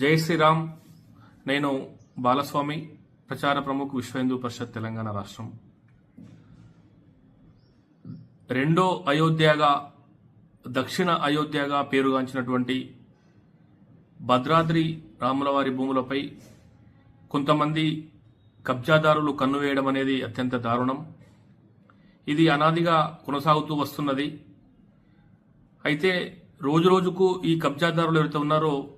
జై శ్రీరామ్. నేను బాలస్వామి ప్రచార ప్రముఖ విశ్వ పరిషత్ తెలంగాణ రాష్ట్రం. రెండో అయోధ్యగా దక్షిణ అయోధ్యగా పేరుగాంచినటువంటి భద్రాద్రి రాములవారి భూములపై కొంతమంది కబ్జాదారులు కన్నువేయడం అనేది అత్యంత దారుణం. ఇది అనాదిగా కొనసాగుతూ వస్తున్నది. అయితే రోజు రోజుకు ఈ కబ్జాదారులు ఎవరైతే ఉన్నారో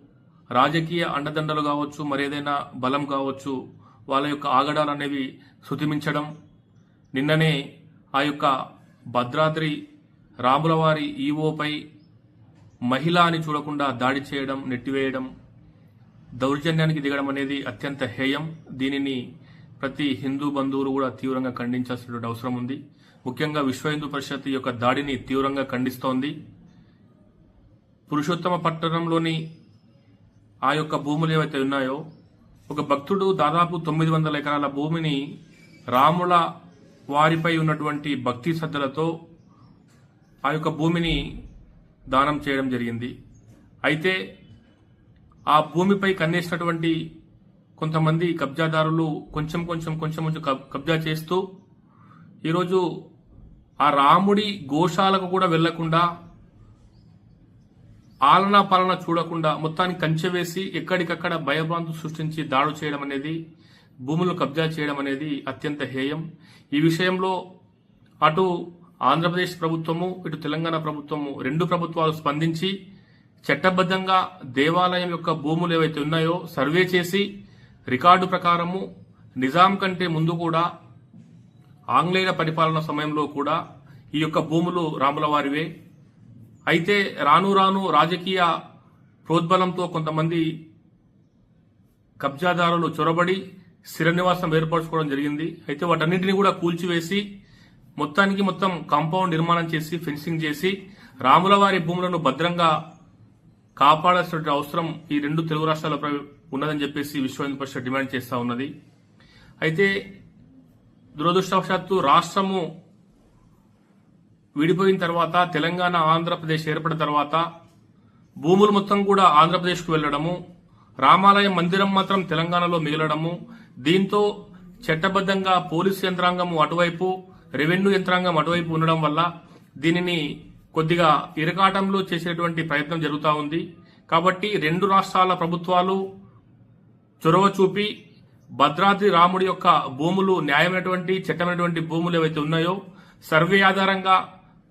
రాజకీయ అండదండలు కావచ్చు మరేదైనా బలం కావచ్చు వాళ్ళ యొక్క ఆగడాలు అనేవి శృతిమించడం. నిన్ననే ఆ యొక్క భద్రాద్రి రాములవారి ఈవోపై మహిళ అని చూడకుండా దాడి చేయడం నెట్టివేయడం దౌర్జన్యానికి దిగడం అనేది అత్యంత హేయం. దీనిని ప్రతి హిందూ బంధువులు కూడా తీవ్రంగా ఖండించాల్సిన అవసరం ఉంది. ముఖ్యంగా విశ్వ హిందూ పరిషత్ యొక్క దాడిని తీవ్రంగా ఖండిస్తోంది. పురుషోత్తమ పట్టణంలోని ఆ యొక్క భూములు ఏవైతే ఉన్నాయో ఒక భక్తుడు దాదాపు తొమ్మిది వందల ఎకరాల భూమిని రాముల వారిపై ఉన్నటువంటి భక్తి శ్రద్ధలతో ఆ యొక్క భూమిని దానం చేయడం జరిగింది. అయితే ఆ భూమిపై కన్నేసినటువంటి కొంతమంది కబ్జాదారులు కొంచెం కొంచెం కొంచెం కొంచెం కబ్- కబ్జా చేస్తూ ఈరోజు ఆ రాముడి గోశాలకు కూడా వెళ్ళకుండా ఆలనా పాలన చూడకుండా మొత్తానికి కంచె వేసి ఎక్కడికక్కడ భయభ్రాంతులు సృష్టించి దాడులు చేయడం అనేది భూములు కబ్జా చేయడం అనేది అత్యంత హేయం. ఈ విషయంలో అటు ఆంధ్రప్రదేశ్ ప్రభుత్వము ఇటు తెలంగాణ ప్రభుత్వము రెండు ప్రభుత్వాలు స్పందించి చట్టబద్ధంగా దేవాలయం యొక్క భూములు ఏవైతే ఉన్నాయో సర్వే చేసి రికార్డు ప్రకారము నిజాం కంటే ముందు కూడా ఆంగ్లేయుల పరిపాలన సమయంలో కూడా ఈ యొక్క భూములు రాముల వారివే అయితే రాను రాను రాజకీయ ప్రోద్బలంతో కొంతమంది కబ్జాదారులు చొరబడి స్థిరనివాసం ఏర్పరచుకోవడం జరిగింది. అయితే వాటన్నింటినీ కూడా కూల్చివేసి మొత్తానికి మొత్తం కాంపౌండ్ నిర్మాణం చేసి ఫెన్సింగ్ చేసి రాములవారి భూములను భద్రంగా కాపాడాల్సిన అవసరం ఈ రెండు తెలుగు రాష్ట్రాలపై ఉన్నదని చెప్పేసి విశ్వ హిందూ పరిషత్ డిమాండ్ చేస్తా ఉన్నది. అయితే దురదృష్టవశాత్తు రాష్ట్రము విడిపోయిన తర్వాత తెలంగాణ ఆంధ్రప్రదేశ్ ఏర్పడిన తర్వాత భూములు మొత్తం కూడా ఆంధ్రప్రదేశ్కు వెళ్ళడము రామాలయం మందిరం మాత్రం తెలంగాణలో మిగలడము దీంతో చట్టబద్ధంగా పోలీసు యంత్రాంగము అటువైపు రెవెన్యూ యంత్రాంగం అటువైపు ఉండడం వల్ల దీనిని కొద్దిగా ఇరకాటంలో చేసేటువంటి ప్రయత్నం జరుగుతూ ఉంది. కాబట్టి రెండు రాష్ట్రాల ప్రభుత్వాలు చొరవ చూపి భద్రాద్రి రాముడి యొక్క భూములు న్యాయమైనటువంటి చట్టమైనటువంటి భూములు ఏవైతే ఉన్నాయో సర్వే ఆధారంగా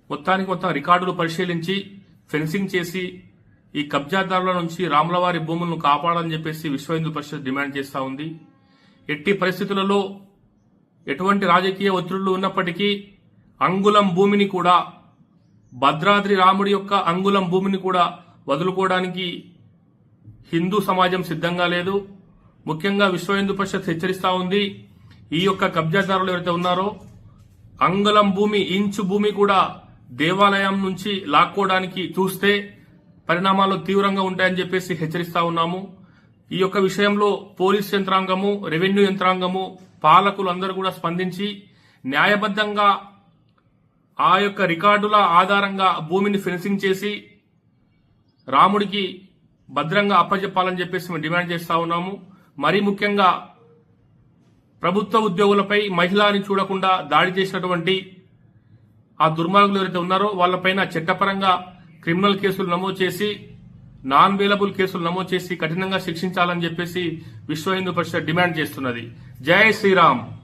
మొత్తానికి మొత్తం రికార్డులు పరిశీలించి ఫెన్సింగ్ చేసి ఈ కబ్జాదారుల నుంచి రాములవారి భూములను కాపాడాలని చెప్పేసి విశ్వ హిందూ పరిషత్ డిమాండ్ చేస్తా ఉంది. ఎట్టి పరిస్థితులలో ఎటువంటి రాజకీయ ఒత్తిళ్ళు ఉన్నప్పటికీ అంగుళం భూమిని కూడా భద్రాద్రి రాముడి యొక్క అంగుళం భూమిని కూడా వదులుకోవడానికి హిందూ సమాజం సిద్ధంగా లేదు. ముఖ్యంగా విశ్వ హిందూ పరిషత్ హెచ్చరిస్తా ఉంది ఈ యొక్క కబ్జాదారులు ఎవరైతే ఉన్నారో అంగుళం భూమి ఇంచు భూమి కూడా దేవాలయం నుంచి లాక్కోవడానికి చూస్తే పరిణామాలు తీవ్రంగా ఉంటాయని చెప్పేసి హెచ్చరిస్తా ఉన్నాము. ఈ యొక్క విషయంలో పోలీస్ యంత్రాంగము రెవెన్యూ యంత్రాంగము పాలకులు అందరూ కూడా స్పందించి న్యాయబద్ధంగా ఆ యొక్క రికార్డుల ఆధారంగా భూమిని ఫెన్సింగ్ చేసి రాముడికి భద్రంగా అప్పచెప్పాలని చెప్పేసి మేము డిమాండ్ చేస్తా ఉన్నాము. మరీ ముఖ్యంగా ప్రభుత్వ ఉద్యోగులపై మహిళాని చూడకుండా దాడి చేసినటువంటి ఆ దుర్మార్గులు ఎవరైతే ఉన్నారో వాళ్ళపైన చట్టపరంగా క్రిమినల్ కేసులు నమోదు చేసి నాన్ వేలబుల్ కేసులు నమోదు చేసి కఠినంగా శిక్షించాలని చెప్పేసి విశ్వ హిందూ పరిషత్ డిమాండ్ చేస్తున్నది. జై శ్రీరామ్.